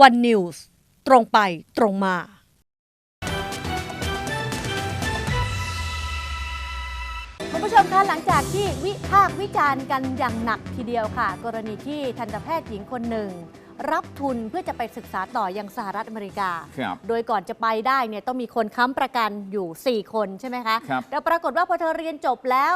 วันนิวส์ตรงไปตรงมาคุณผู้ชมคะหลังจากที่วิพากษ์วิจารณ์กันอย่างหนักทีเดียวค่ะ กรณีที่ทันตแพทย์หญิงคนหนึ่ง รับทุนเพื่อจะไปศึกษาต่อยังสหรัฐอเมริกา ครับโดยก่อนจะไปได้เนี่ยต้องมีคนค้ำประกันอยู่ 4 คนใช่ไหมคะ ครับ แต่ปรากฏว่าพอเธอเรียนจบแล้ว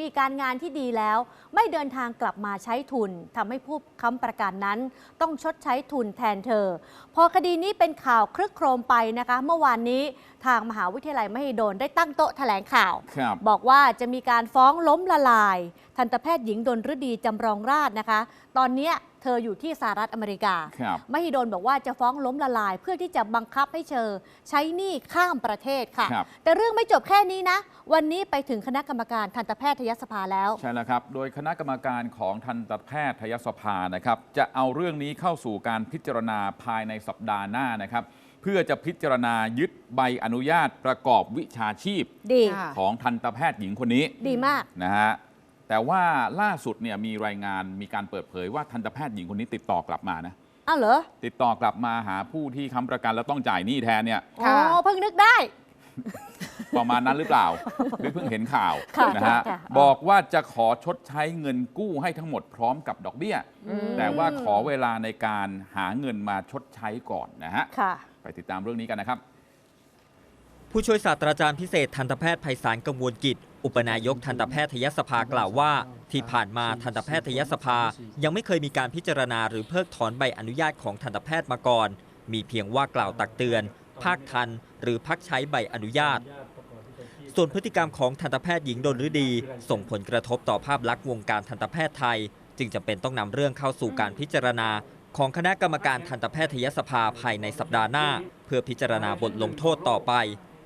มีการงานที่ดีแล้ว ไม่เดินทางกลับมาใช้ทุนทำให้ผู้ค้ำประกันนั้น ต้องชดใช้ทุนแทนเธอ พอคดีนี้เป็นข่าวคลึกโครมไปนะคะ เมื่อวานนี้ทางมหาวิทยาลัยมหิดลได้ตั้งโต๊ะแถลงข่าว ครับ บอกว่าจะมีการฟ้องล้มละลาย ทันตแพทย์หญิงดนฤดีจำรองราชนะคะ ตอนเนี้ยเธออยู่ที่สหรัฐอเมริกา ครับ มหิดลบอกว่าจะฟ้องล้มละลาย เพื่อที่จะบังคับให้เธอใช้หนี้ข้ามประเทศค่ะ ครับ แต่เรื่องไม่จบแค่นี้นะ วันนี้ไปถึงคณะกรรมการทันตแพทยสภาแล้ว ใช่แล้วครับ โดยคณะกรรมการของทันตแพทยสภานะครับ จะเอาเรื่องนี้เข้าสู่การพิจารณาภายในสัปดาห์หน้านะครับ เพื่อจะพิจารณายึดใบอนุญาตประกอบวิชาชีพดี ค่ะ ของทันตแพทย์หญิงคนนี้ดีมาก นะฮะแต่ว่าล่าสุดเนี่ยมีรายงานมีการเปิดเผยว่าทันตแพทย์หญิงคนนี้ติดต่อกลับมานะอ้าวเหรอติดต่อ กลับมาหาผู้ที่ค้ำประกันแล้วต้องจ่ายหนี้แทนเนี่ย อ๋อเพิ่งนึกได้ ประมาณนั้นหรือเปล่า หรือเพิ่งเห็นข่าวค่ะนะฮะค่ะ บอกว่าจะขอชดใช้เงินกู้ให้ทั้งหมดพร้อมกับดอกเบี้ย อืม แต่ว่าขอเวลาในการหาเงินมาชดใช้ก่อนนะฮะค่ะ ไปติดตามเรื่องนี้กันนะครับ ผู้ช่วยศาสตราจารย์พิเศษทันตแพทย์ไพศาลกังวลกิจ อุปนายกทันตแพทยสภากล่าวว่า ที่ผ่านมาทันตแพทยสภา ยังไม่เคยมีการพิจารณาหรือเพิกถอนใบอนุญาตของทันตแพทย์มาก่อน มีเพียงว่ากล่าวตักเตือน ภาคทัน หรือพักใช้ใบอนุญาต ส่วนพฤติกรรมของทันตแพทย์หญิงดนฤดี ส่งผลกระทบต่อภาพลักษณ์วงการทันตแพทย์ไทย จึงจำเป็นต้องนำเรื่องเข้าสู่การพิจารณา ของคณะกรรมการทันตแพทยสภาภายในสัปดาห์หน้า เพื่อพิจารณาบทลงโทษต่อไป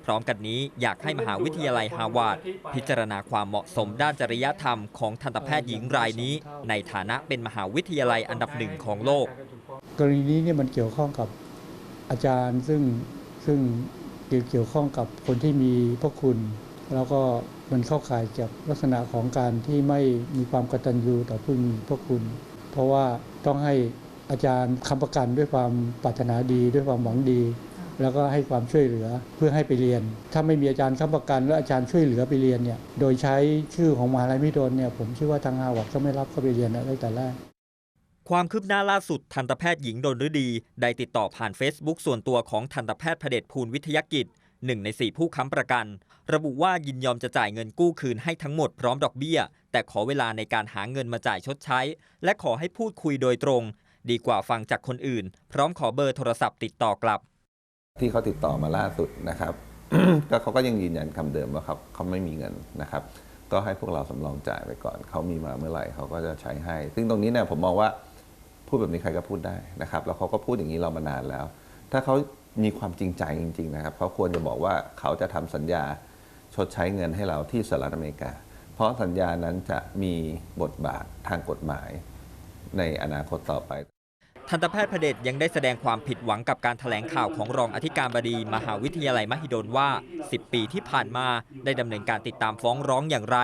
พร้อมกันนี้อยากให้มหาวิทยาลัยฮาวาดพิจารณาความเหมาะสมด้านจริยธรรมของทันตแพทย์หญิงรายนี้ ในฐานะเป็นมหาวิทยาลัยอันดับหนึ่งของโลก กรณีนี้เนี่ยมันเกี่ยวข้องกับอาจารย์ซึ่งซึ่งเกี่ยวเกี่ยวข้องกับคนที่มีพระคุณ แล้วก็มันเข้าข่ายกับลักษณะของการที่ไม่มีความกตัญญูต่อผู้มีพระคุณ เพราะว่าต้องให้อาจารย์คำประกันด้วยความปรารถนาดีด้วยความหวังดี แล้วก็ให้ความช่วยเหลือเพื่อให้ไปเรียน ถ้าไม่มีอาจารย์ค้ำประกัน และอาจารย์ช่วยเหลือไปเรียนเนี่ยโดยใช้ชื่อของมหาลัยมิโดนเนี่ยผมเชื่อว่าทางฮาวาดก็ไม่รับเข้าไปเรียนตั้งแต่แรกความคืบหน้าล่าสุดทันตแพทย์หญิงดนฤดี ได้ติดต่อผ่าน Facebook ส่วนตัวของทันตแพทย์พเดชภูลวิทยกิจ หนึ่งในสี่ผู้ค้ำประกัน ระบุว่ายินยอมจะจ่ายเงินกู้คืนให้ทั้งหมดพร้อมดอกเบี้ย แต่ขอเวลาในการหาเงินมาจ่ายชดใช้ และขอให้พูดคุยโดยตรง ดีกว่าฟังจากคนอื่น พร้อมขอเบอร์โทรศัพท์ติดต่อกลับ ที่เขาติดต่อมาล่าสุดนะครับ ก็เขาก็ยังยืนยันคำเดิมว่าครับเขาไม่มีเงินนะครับ ก็ให้พวกเราสำรองจ่ายไปก่อนเขามีมาเมื่อไหร่เขาก็จะใช้ให้ ซึ่งตรงนี้เนี่ยผมมองว่าพูดแบบนี้ใครก็พูดได้นะครับ แล้วเขาก็พูดอย่างนี้เรามานานแล้ว ถ้าเขา มีความจริงใจจริง ๆ นะครับ เขาควรจะบอกว่าเขาจะทำสัญญาชดใช้เงินให้เราที่สหรัฐอเมริกา เพราะสัญญานั้นจะมีบทบาททางกฎหมายในอนาคตต่อไป ทันตแพทย์พเดชยังได้แสดงความผิดหวังกับการถแถลงข่าวของรองอธิการบดี มหาวิทยาลัยมหิดลว่า 10 ปีที่ผ่านมาได้ดำเนินการติดตามฟ้องร้องอย่างไร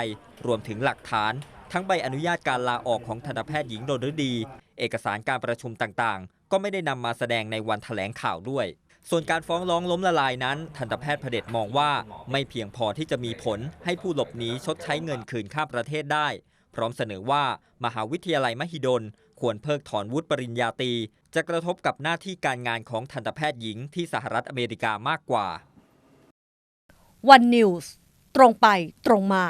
รวมถึงหลักฐานทั้งใบอนุญาตการลาออกของทันตแพทย์หญิงโดนฤดี เอกสารการประชุมต่างๆ ก็ไม่ได้นำมาแสดงในวันถแถลงข่าวด้วย ส่วนการฟ้องร้องล้มละลายนั้น ทันตแพทย์พเดชมองว่าไม่เพียงพอที่จะมีผลให้ผู้หลบหนีชดใช้เงินคืนข้าประเทศได้ พร้อมเสนอว่ามหาวิทยาลัยมหิดล ควรเพิกถอนวุฒิปริญญาตรีจะกระทบกับหน้าที่การงานของทันตแพทย์หญิงที่สหรัฐอเมริกามากกว่าวันนิวส์ตรงไปตรงมา